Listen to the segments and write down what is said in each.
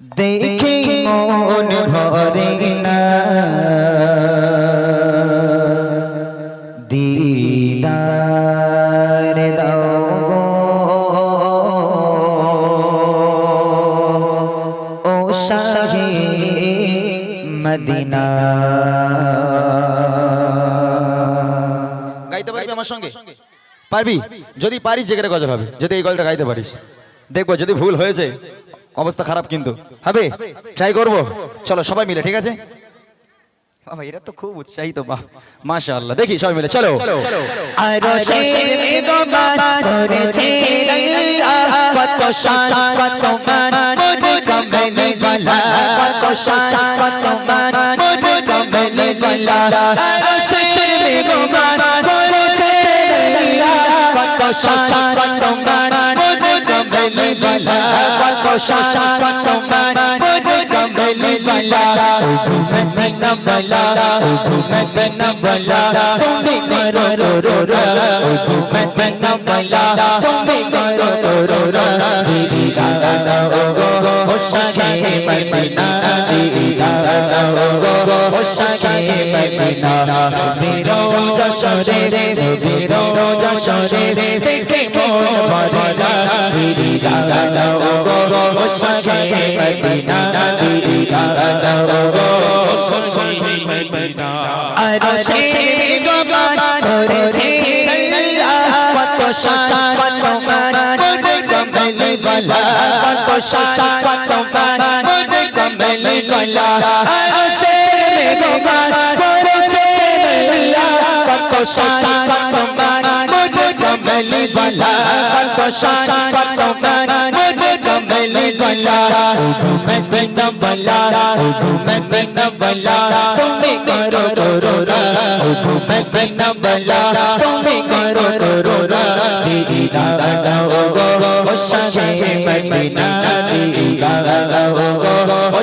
দেখে মন ভরে না। দিদার দাও ও শাহে মদিনা। গাইতে পারবি আমার সঙ্গে? পারবি? যদি পারিস যেখানে গজল হবে। যদি এই গজলটা গাইতে পারিস। দেখব যদি ভুল হয়েছে অবস্থা খারাপ কিন্তু। হবে? ট্রাই করব? চলো সবাই মিলে ঠিক আছে? বাবা এরা তো খুব উৎসাহিত বাহ মাশাআল্লাহ। দেখি সবাই মিলে চলো। আল্লাহ। কত শান কত মান মোর কমলি বালা কত শান কত মান শান কত মান মোর কমলি বালা কত শান কত মান মোর কমলি বালা মদিনা বালা মদিনা বালা তুমি করো রো রো রো মদিনা বালা তুমি করো রো রো রো মদিনা মান তুমি করো রো রো রা তুমি করো রো রো রা দিদি দাদা ও গো ও সাজে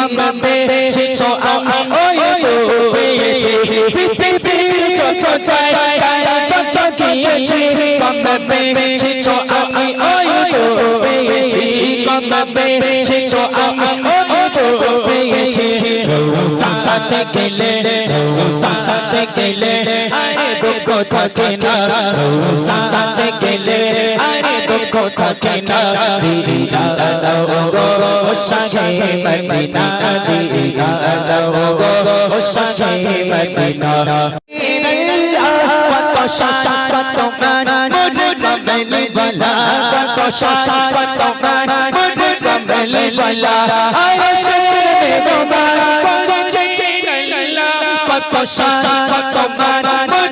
পেয়েছি কমবে শিশু আমি, ওই পেয়েছি। পৃথিবীর চঞ্চল হরি চঞ্চল গিয়েছি। কমবে আমি, ওই পেয়েছি। কমবে শিশু আমি, ওই পেয়েছি। সাথে গেলে সাথে গেলে, আরে দুঃখ থাকে না। সাথে গেলে, আরে দুঃখ থাকে না। দিদি দাদা ও গো ও সাজে মদিনা দিদি দাদা ও গো ও সাজে মদিনা কত শাসা কত মান মোর কমলি বলা কত শাসা কত মান মোর কমলি বলা আয় শের বেগমান করেছে কত শাসা কত মান মোর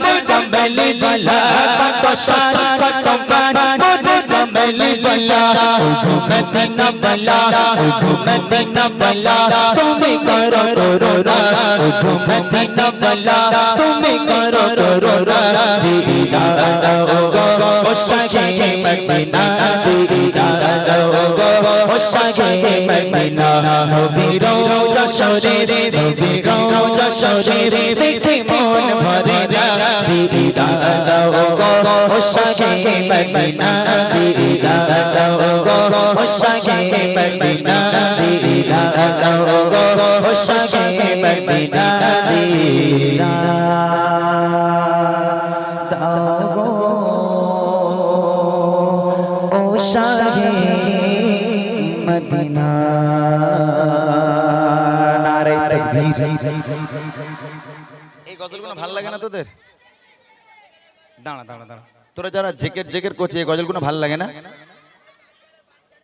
কমলি বলা কত শাসা কত মান মোর কমলি বলা মদিনা বলা মদিনা বলা তুমি করো রো রো রা মদিনা বলা তুমি করো রো রো রা দিদি দাদা ও গো ও সাজে মদিনা দিদি দাদা ও গো ও সাজে মদিনা নবীরো যশোরে নবীরো যশোরে দেখে মন ভরে সাজে মদিনা দিদি দাদা ও গো ও মদিনা দিদি দাদা গো ও মদিনা দিদি দাদা গো ও সাজে মদিনা নারে তকবীর এই গজলগুলো ভালো লাগে না তোদের? দাঁড়া দাঁড়া দাঁড়া। তোরা যারা জেকের জেকের করছে এই গজলগুলো ভালো লাগে না?